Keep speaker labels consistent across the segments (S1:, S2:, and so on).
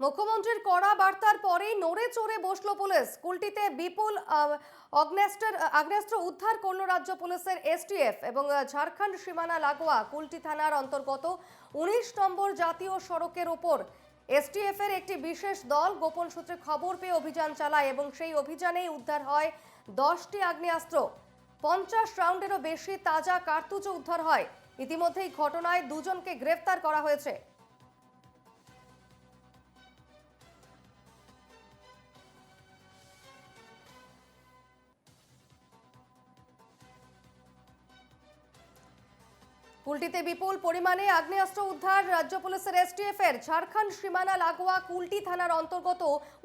S1: মুখ্যমন্ত্রীর কড়া বার্তার পরেই নড়ে চড়ে বসল পুলিশ। কুলটিতে বিপুল অগ্নেস্টের আগ্নেস্ত্র উদ্ধার করল রাজ্য পুলিশের এসটিএফ এবং ঝাড়খণ্ড সীমানা লাগোয়া কুলটি থানার অন্তর্গত উনিশ নম্বর জাতীয় সড়কের ওপর। এসটিএফ এর একটি বিশেষ দল গোপন সূত্রে খবর পেয়ে অভিযান চালায় এবং সেই অভিযানেই উদ্ধার হয় দশটি আগ্নেয়াস্ত্র। পঞ্চাশ রাউন্ডেরও বেশি তাজা কার্তুজও উদ্ধার হয়। ইতিমধ্যেই ঘটনায় দুজনকে গ্রেফতার করা হয়েছে। কুলটিতে বিপুল পরিমাণে আগ্নেয়াস্ত্র উদ্ধার। রাজ্য পুলিশের এসটিএফ এর ঝাড়খণ্ড সীমানা লাগোয়া কুলটি থানার অন্তর্গত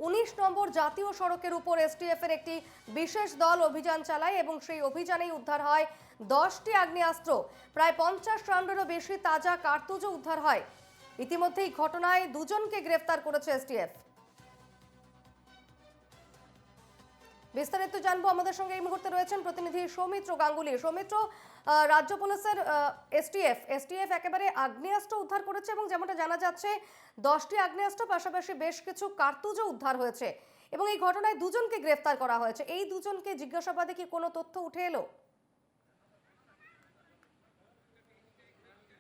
S1: উনিশ নম্বর জাতীয় সড়কের উপর এসটিএফ এর একটি বিশেষ দল অভিযান চালায় এবং সেই অভিযানেই উদ্ধার হয় দশটি আগ্নেয়াস্ত্র। প্রায় পঞ্চাশ রাউন্ডেরও বেশি তাজা কার্তুজও উদ্ধার হয়। ইতিমধ্যেই ঘটনায় দুজনকে গ্রেফতার করেছে এসটিএফ। বিস্তারিত জানব। আমাদের সঙ্গে এই মুহূর্তে রয়েছেন প্রতিনিধি সৌমিত্র গাঙ্গুলি। সৌমিত্র রাজ্য পুলিশের এসটিএফ এসটিএফ একেবারে আগ্নেয়াস্ত্র উদ্ধার করেছে এবং যেমনটা জানা যাচ্ছে, দশটি আগ্নেয়াস্ত্র, পাশাপাশি বেশ কিছু কার্তুজও উদ্ধার হয়েছে এবং এই ঘটনায় দুজনকে গ্রেফতার করা হয়েছে। এই দুজনকে জিজ্ঞাসাবাদে কি কোনো তথ্য উঠে এলো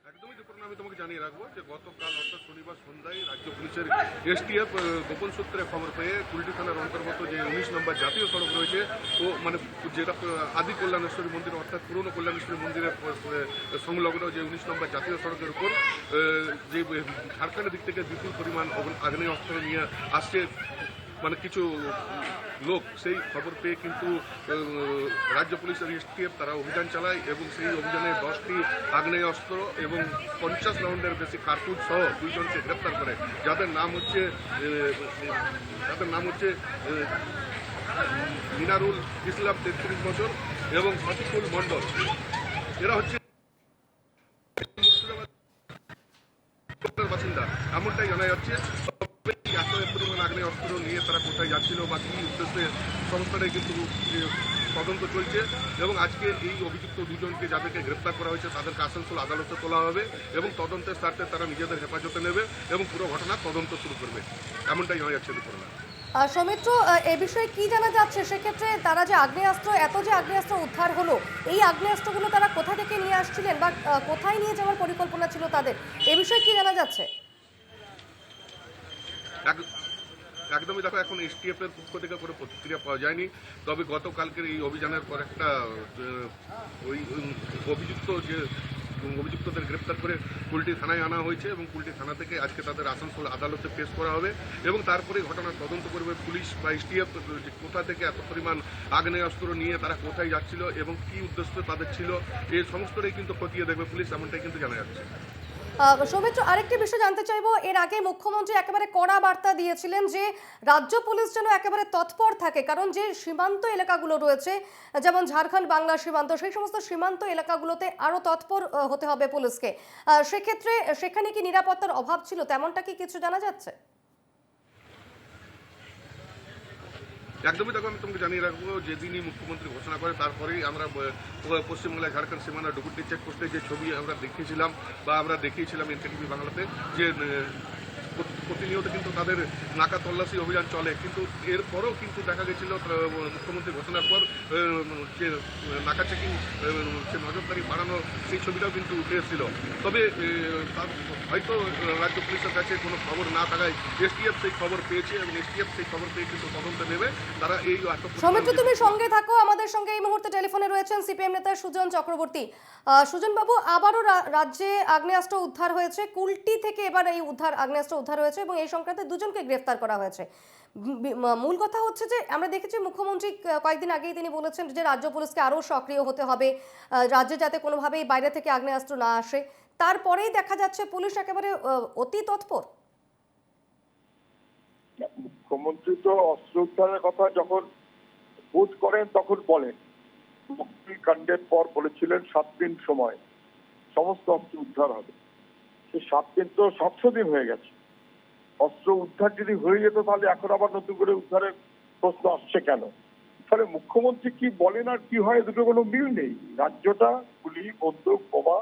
S2: একদমই দুপুরে আমি তোমাকে জানিয়ে রাখব যে গতকাল, অর্থাৎ শনিবার সন্ধ্যায় রাজ্য পুলিশের এসটিএফ গোপন সূত্রে খবর পেয়ে কুলটি থানার অন্তর্গত যে উনিশ নম্বর জাতীয় সড়ক রয়েছে, ও মানে যেটা আদি কল্যাণেশ্বরী মন্দির, অর্থাৎ পুরনো কল্যাণেশ্বরী মন্দিরের সংলগ্ন যে উনিশ নম্বর জাতীয় সড়কের উপর যে ঝাড়খণ্ডের দিক থেকে বিপুল পরিমাণ অগ্ন- আগ্নেয় অস্ত্র নিয়ে আসছে। মানে কিছু লোক সেই খবর পেয়ে কিন্তু রাজ্য পুলিশের এসটিএফ তারা অভিযান চালায় এবং সেই অভিযানে দশটি আগ্নেয় অস্ত্র এবং পঞ্চাশ রাউন্ডের বেশি কার্তুজ সহ দুইজনকে গ্রেপ্তার করে। যাদের নাম হচ্ছে যাদের নাম হচ্ছে মিনারুল ইসলাম তেত্রিশ বছর এবং শফিকুল মণ্ডল। এরা হচ্ছে বাসিন্দা। এমনটাই জানা যাচ্ছে তবে এই এত পরিমাণ আগ্নেয় অস্ত্র নিয়ে তারা কোথায় যাচ্ছিল বা কী উদ্দেশ্যে সমস্তটাই কিন্তু তদন্ত চলছে এবং আজকে এই অভিযুক্ত দুজনকে যাদেরকে গ্রেপ্তার করা হয়েছে তাদেরকে আসানসোল আদালতে তোলা হবে এবং তদন্তের স্বার্থে তারা নিজেদের হেফাজতে নেবে এবং পুরো ঘটনার তদন্ত শুরু করবে। এমনটাই জানা যাচ্ছে দুপুরবেলা
S1: সৌমিত্র এ বিষয়ে কি জানা যাচ্ছে? সেক্ষেত্রে তারা যে আগ্নেয়াস্ত্র এত যে আগ্নেয়াস্ত্র উদ্ধার হলো এই আগ্নেয়াস্ত্রগুলো তারা কোথা থেকে নিয়ে আসছিলেন বা কোথায় নিয়ে যাওয়ার পরিকল্পনা ছিল তাদের? এ বিষয়ে কি জানা যাচ্ছে?
S2: একদমই দেখো, এখন এসটিএফ এর পক্ষ থেকে কোনো প্রতিক্রিয়া পাওয়া যায়নি। তবে গতকালকের এই অভিযানের পর একটা ওই অভিযুক্ত যে অভিযুক্তদের গ্রেপ্তার করে কুলটি থানায় আনা হয়েছে এবং কুলটি থানা থেকে আজকে তাদের আসানসোল আদালতে পেশ করা হবে এবং তারপরে ঘটনার তদন্ত করবে পুলিশ বা এসটিএফ কোথা থেকে এত পরিমাণ আগ্নেয়াস্ত্র নিয়ে তারা কোথায় যাচ্ছিল এবং কি উদ্দেশ্য তাদের ছিল এই সমস্তটাই কিন্তু খতিয়ে দেখবে পুলিশ, এমনটাই কিন্তু জানা যাচ্ছে।
S1: সৌমিত্র, আরেকটি বিষয় জানতে চাইব। এর আগে মুখ্যমন্ত্রী একেবারে কড়া বার্তা দিয়েছিলেন যে, রাজ্য পুলিশ যেন একেবারে তৎপর থাকে, কারণ যে সীমান্ত এলাকাগুলো রয়েছে, যেমন ঝাড়খণ্ড বাংলা সীমান্ত, সেই সমস্ত সীমান্ত এলাকাগুলোতে আরও তৎপর হতে হবে পুলিশকে। সেক্ষেত্রে সেখানে কি নিরাপত্তার অভাব ছিল? তেমনটা কি কিছু জানা যাচ্ছে?
S2: একদমই দেখো, আমি তোমাকে জানিয়ে রাখব, যেদিনই মুখ্যমন্ত্রী ঘোষণা করে, তারপরেই আমরা পশ্চিমবাংলায় ঝাড়খণ্ড সীমানা ডুবুটি চেকপোস্টে যে ছবি আমরা দেখিয়েছিলাম বা আমরা দেখিয়েছিলাম এনটিভি বাংলাতে, যে প্রতিনিয়ত কিন্তু তাদের নাকা তল্লাশি অভিযান চলে। কিন্তু এরপরও কিন্তু দেখা গেছিল মুখ্যমন্ত্রী ঘোষণার পর যে নাকা চেকিং সে নজরদারি বাড়ানো সেই ছবিটাও কিন্তু উঠে এসেছিল। তবে হয়তো রাজ্য পুলিশের কাছে কোনো খবর না থাকায় এসটিএফ সেই খবর পেয়েছে এবং এসটিএফ সেই খবর পেয়ে কিন্তু তদন্ত নেবে। তারা এই
S1: সৌমিত্র তুমি সঙ্গে থাকো। আমাদের সঙ্গে এই মুহূর্তে টেলিফোনে রয়েছেন সিপিএম নেতা সুজন চক্রবর্তী। সুজন বাবু আবারও রাজ্যে আগ্নেয়াস্ত্র উদ্ধার হয়েছে। কুলটি থেকে এবার এই উদ্ধার আগ্নেয়াস্ত্র উদ্ধার হয়েছে এবং এই সংক্রান্তে দুজনকে গ্রেফতার করা হয়েছে। মূল কথা হচ্ছে যে, আমরা দেখেছি মুখ্যমন্ত্রী কয়েকদিন আগেই তিনি বলেছেন যে, রাজ্য পুলিশকে আরও সক্রিয় হতে হবে রাজ্যে যাতে কোনোভাবেই বাইরে থেকে আগ্নেয়াস্ত্র না আসে। তারপরেই দেখা যাচ্ছে পুলিশ একেবারে অতি তৎপর।
S3: মুখ্যমন্ত্রী তো অস্ত্র উদ্ধারের কথা যখন বোধ করেন তখন বলেন। মুক্তি কাণ্ডের পর বলেছিলেন সাত দিন সময়। সমস্ত অস্ত্র উদ্ধার হবে। সে সাত দিন তো সাতশো দিন হয়ে গেছে। অস্ত্র উদ্ধার যদি হয়ে যেত তাহলে এখন আবার নতুন করে উদ্ধারের প্রশ্ন আসছে কেন? ফলে মুখ্যমন্ত্রী কি বলেন আর কি হয় দুটো কোনো মিল নেই। রাজ্যটা গুলি বন্দুক বোমা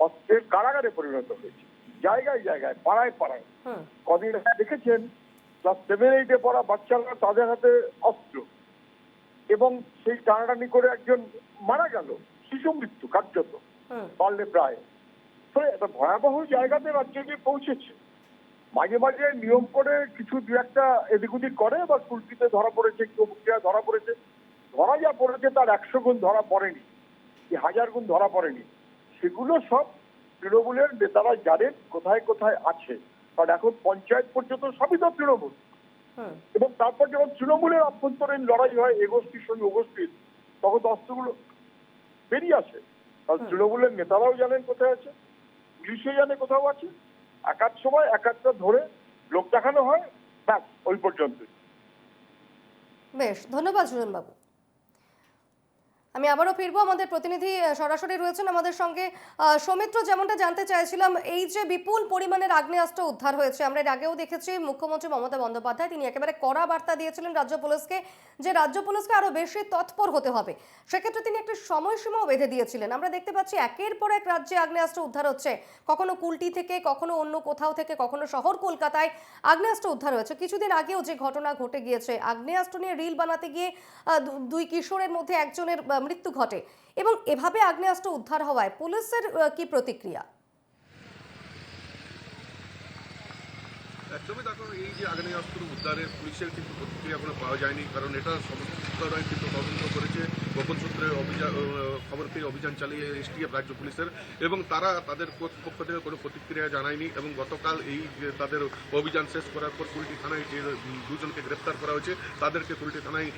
S3: অস্ত্রের কারাগারে পরিণত হয়েছে। জায়গায় জায়গায় পাড়ায় পাড়ায়। কদিন দেখেছেন ক্লাস সেভেন এইটে পড়া বাচ্চারা তাদের হাতে অস্ত্র। এবং সেই টানাটানি করে একজন মারা গেল। শিশু মৃত্যু কার্যত। পারলে প্রায়। তো একটা ভয়াবহ জায়গাতে রাজ্য গিয়ে পৌঁছেছে। মাঝে মাঝে নিয়ম করে কিছু দু একটা এদিক ওদিক করে বা কুলপিতে ধরা পড়েছে কেউ ধরা পড়েছে। ধরা যা পড়েছে তার একশো গুণ ধরা পড়েনি কি হাজার গুণ ধরা পড়েনি। সেগুলো সব তৃণমূলের নেতারা জানেন কোথায় কোথায় আছে। কারণ এখন পঞ্চায়েত পর্যন্ত সবই তো তৃণমূল। এবং তারপর যখন তৃণমূলের অভ্যন্তরীণ লড়াই হয় এ গোষ্ঠীর সঙ্গে ও গোষ্ঠীর তখন অস্ত্রগুলো বেরিয়ে আসে। কারণ তৃণমূলের নেতারাও জানেন কোথায় আছে পুলিশে জানে কোথাও আছে একার সময় এক একটা ধরে লোক দেখানো হয়। ব্যাস ওই পর্যন্ত
S1: বেশ ধন্যবাদ সুজনবাবু আমি আবারও ফিরবো। আমাদের প্রতিনিধি সরাসরি রয়েছেন আমাদের সঙ্গে সৌমিত্র। যেমনটা জানতে চাইছিলাম, এই যে বিপুল পরিমাণের আগ্নেয়াস্ত্র উদ্ধার হয়েছে, আমরা এর আগেও দেখেছি মুখ্যমন্ত্রী মমতা বন্দ্যোপাধ্যায়, তিনি একেবারে কড়া বার্তা দিয়েছিলেন রাজ্য পুলিশকে যে রাজ্য পুলিশকে আরও বেশি তৎপর হতে হবে। সেক্ষেত্রে তিনি একটি সময়সীমাও বেঁধে দিয়েছিলেন। আমরা দেখতে পাচ্ছি একের পর এক রাজ্যে আগ্নেয়াস্ত্র উদ্ধার হচ্ছে। কখনো কুলটি থেকে, কখনো অন্য কোথাও থেকে, কখনো শহর কলকাতায় আগ্নেয়াস্ত্র উদ্ধার হয়েছে। কিছুদিন আগেও যে ঘটনা ঘটে গিয়েছে, আগ্নেয়াস্ত্র নিয়ে রিল বানাতে গিয়ে দুই কিশোরের মধ্যে একজনের মৃত্যু ঘটে এবং এভাবে আগ্নেয়াস্ত্র উদ্ধার হওয়ায় পুলিশের কি প্রতিক্রিয়া?
S2: একদমই দেখো, এই যে আগ্নেয়াস্ত্র উদ্ধারে পুলিশের কিন্তু প্রতিক্রিয়া কোনো পাওয়া যায়নি, কারণ এটা সমস্ত কিন্তু তদন্ত করেছে। গোপন সূত্রে অভিযান খবর পেয়ে অভিযান চালিয়ে এসটিএফ রাজ্য পুলিশের এবং তারা তাদের পক্ষ থেকে কোনো প্রতিক্রিয়া জানায়নি এবং গতকাল এই তাদের অভিযান শেষ করার পর কুলটি থানায় যে দুজনকে গ্রেপ্তার করা হয়েছে, তাদেরকে কুলটি থানায়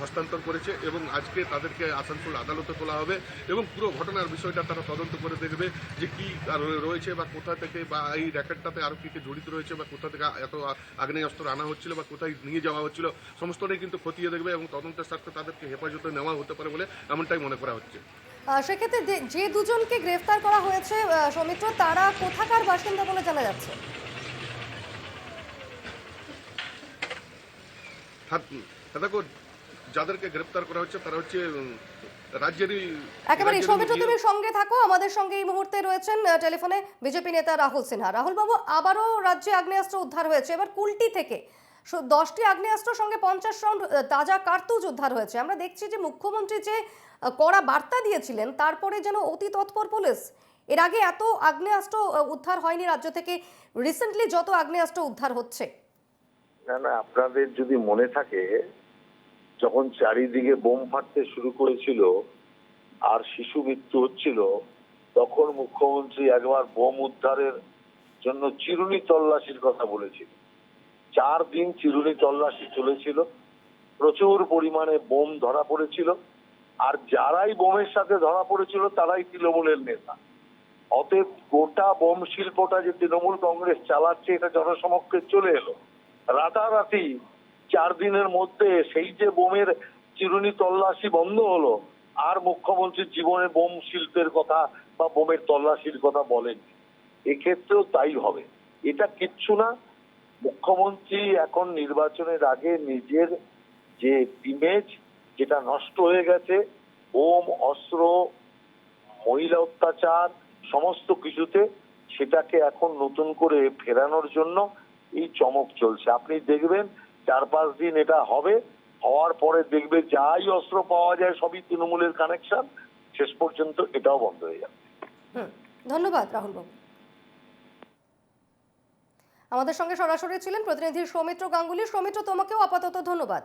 S2: হস্তান্তর করেছে এবং আজকে তাদেরকে আসানসোল আদালতে তোলা হবে এবং পুরো ঘটনার বিষয়টা তারা তদন্ত করে দেখবে যে কি রয়েছে বা কোথা থেকে বা এই র্যাকেটটাতে আরও কী কি জড়িত রয়েছে বা কোথা থেকে এত আগ্নেয়াস্ত্র আনা হচ্ছিল বা কোথায় নিয়ে যাওয়া হচ্ছিল, সমস্তটাই কিন্তু খতিয়ে দেখবে এবং তদন্তের স্বার্থে তাদেরকে হেফাজতে নেওয়া হতে পারে বলে এমনটাই মনে করা হচ্ছে।
S1: সেক্ষেত্রে যে- দুজনকে গ্রেফতার করা হয়েছে সৌমিত্র তারা কোথাকার বাসিন্দা বলে জানা যাচ্ছে?
S2: হ্যাঁ, দেখো যাদেরকে গ্রেপ্তার করা হচ্ছে তারা হচ্ছে রাজ্যেরই
S1: একেবারে সৌমিত্র তুমি সঙ্গে থাকো আমাদের সঙ্গে এই মুহূর্তে রয়েছেন টেলিফোনে বিজেপি নেতা রাহুল সিনহা। রাহুল বাবু আবারও রাজ্যে আগ্নেয়াস্ত্র উদ্ধার হয়েছে। এবার কুলটি থেকে দশটি আগ্নেয়াস্ত্র সঙ্গে পঞ্চাশ রাউন্ড তাজা কার্তুজ উদ্ধার হয়েছে। আমরা দেখছি যে মুখ্যমন্ত্রী যে কড়া বার্তা দিয়েছিলেন, তারপরে যেন অতি তৎপর পুলিশ। এর আগে এত আগ্নেয়াস্ত্র উদ্ধার হয়নি রাজ্য থেকে। রিসেন্টলি যত আগ্নেয়াস্ত্র উদ্ধার হচ্ছে।
S4: না না, আপনাদের যদি মনে থাকে, যখন চারিদিকে বোম ফাটতে শুরু করেছিল আর শিশু মৃত্যু হচ্ছিল, তখন মুখ্যমন্ত্রী একবার বোম উদ্ধারের জন্য চিরুনি তল্লাশির কথা বলেছিল চার দিন চিরুনি তল্লাশি চলেছিল। প্রচুর পরিমাণে বোম ধরা পড়েছিল। আর যারাই বোমের সাথে ধরা পড়েছিল, তারাই তৃণমূলের নেতা। অতএব গোটা বোম শিল্পটা যে তৃণমূল কংগ্রেস চালাচ্ছে, এটা জনসমক্ষে চলে এলো। রাতারাতি চার দিনের মধ্যে সেই যে বোমের চিরুনি তল্লাশি বন্ধ হলো, আর মুখ্যমন্ত্রীর জীবনে বোম শিল্পের কথা বা বোমের তল্লাশির কথা বলেন এক্ষেত্রেও তাই হবে। এটা কিচ্ছু না মুখ্যমন্ত্রী এখন নির্বাচনের আগে নিজের যে ইমেজ যেটা নষ্ট হয়ে গেছে বোম অস্ত্র, মহিলা অত্যাচার, সমস্ত কিছুতে সেটাকে এখন নতুন করে ফেরানোর জন্য এই চমক চলছে। আপনি দেখবেন চার পাঁচ দিন এটা হবে, হওয়ার পরে দেখবে যাই অস্ত্র পাওয়া যায় সবই তৃণমূলের কানেকশন শেষ পর্যন্ত এটাও বন্ধ হয়ে যাবে।
S1: ধন্যবাদ রাহুল বাবু আমাদের সঙ্গে সরাসরি ছিলেন প্রতিনিধি সৌমিত্র গাঙ্গুলি। সৌমিত্র তোমাকেও আপাতত ধন্যবাদ।